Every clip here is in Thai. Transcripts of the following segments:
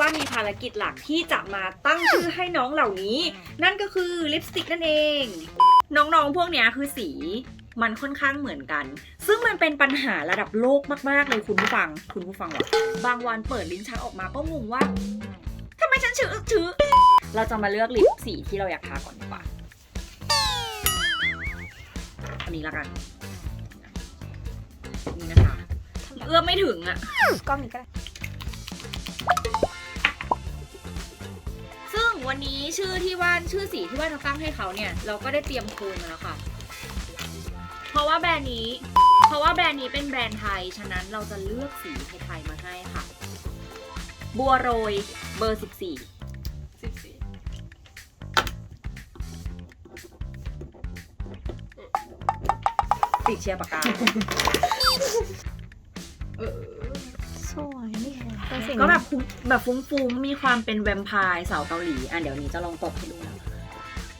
ว่ามีภารกิจหลักที่จะมาตั้งชื่อให้น้องเหล่านี้ นั่นก็คือลิปสติกนั่นเอง น้องๆพวกเนี้ยคือสีมันค่อนข้างเหมือนกัน ซึ่งมันเป็นปัญหาระดับโลกมากๆเลยคุณผู้ฟัง คุณผู้ฟังวะบางวันเปิดลิ้นชักออกมาก็งงว่าทำไมฉันชื่อชื่อเราจะมาเลือกลิปสีที่เราอยากทาก่อนดีกว่าอันนี้ละกัน นี่นะคะ เอื้อมไม่ถึงอะกล้องนี้ก็ได้ วันนี้ชื่อที่ว่านชื่อสีที่ว่านจะตั้งให้เขาเนี่ย เราก็ได้เตรียมค้ดมาแล้วค่ะ เพราะว่าแบรนด์นี้ เพราะว่าแบรนด์นี้เป็นแบรนด์ไทย ฉะนั้นเราจะเลือกสีไทยๆมาให้ค่ะ บัวโรยเบอร์ 14สิบสี่ติดเชียร์ปากกา เออ วยเป็นสิ่งก็แบบฟุ้งแบบฟุ้งๆ มีความเป็นแวมไพร์สาวเกาหลี อะเดี๋ยวนี้จะลองตบให้ดูนะ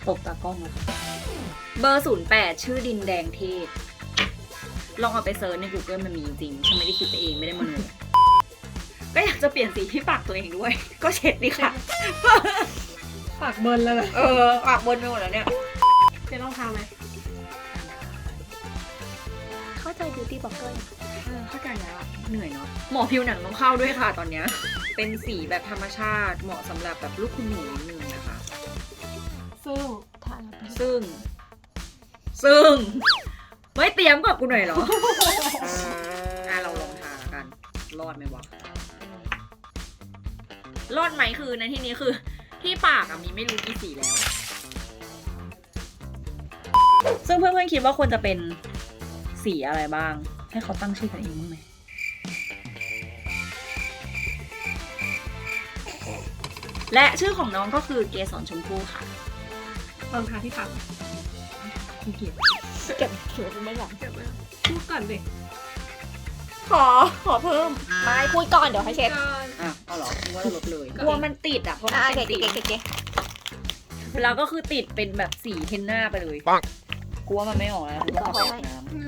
ตบตากล้องนะคะเบอร์08ชื่อดินแดงเทศ ลองเอาไปเซิร์ชใน Google มันมีจริง ฉันไม่ได้คิดไปเองไม่ได้มโนก็อยากจะเปลี่ยนสีที่ปากตัวเองด้วย ก็เช็ดดิค่ะ ปากเบิร์นแล้วนะเออ ปากบนไปหมดแล้วเนี่ยเจ๊ต้องทำไหม เข้าใจ beauty blogger นะคะเออเข้าใจแล้วอะเหนื่อยเนาะหมอผิวหนังต้องเข้าด้วยค่ะตอนเนี้ย เป็นสีแบบธรรมชาติ เหมาะสำหรับแบบลูกคุณหนูนิดนึงนะคะ ซึ่งทานแล้วซึ่ง ซึ่ง ไม่เตรียมกับกูหน่อยเหรอ อะเราลองทาแล้วกัน รอดไหมวะ รอดไหมคือในที่นี้คือ ที่ปากอะมีไม่รู้กี่สีแล้ว ซึ่งเพื่อนๆคิดว่าควรจะเป็น สีอะไรบ้าง ให้เขาตั้งชื่อกันเองบ้างไหมและชื่อของน้องก็คือเกสรชมพู่ค่ะตอนทาที่ปากขี้เกียจเก็บเขียวไม่หลังเก็บไว้พูดก่อนดิขอขอเพิ่มไม่พูดก่อนเดี๋ยวให้เช็ดก่อนอะเอาเหรอนึกว่าจะลบเลยก็กลัวมันติดอะเพราะมัอ่านเก๋เป็นเก๋สีเก๋เก๋แล้วก็คือติดเป็นแบบสีเทนหน้าไปเลยปังกลัวมันไม่ออกแล้วคือต้องเอาไปอาบน้อาบ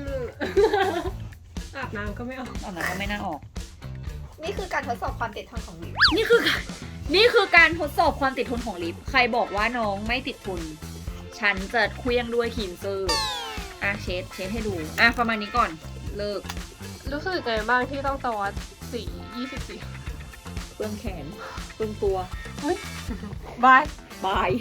น้ำก็ไม่ออกำอาบน้ำก็ไม่น่าออก นี่คือการทดสอบความติดทนของลิปนี่คือการนี่คือการทดสอบความติดทนของลิปใครบอกว่าน้องไม่ติดทน ฉันจะเคลี้ยงด้วยครีมเซอร์อะเช็ดเช็ดให้ดู อะประมาณนี้ก่อน เลิกรู้สึกไงบ้างที่ต้องตวัดสียี่สิบสี่เปลืองแขนเปลืองตัวบาย บาย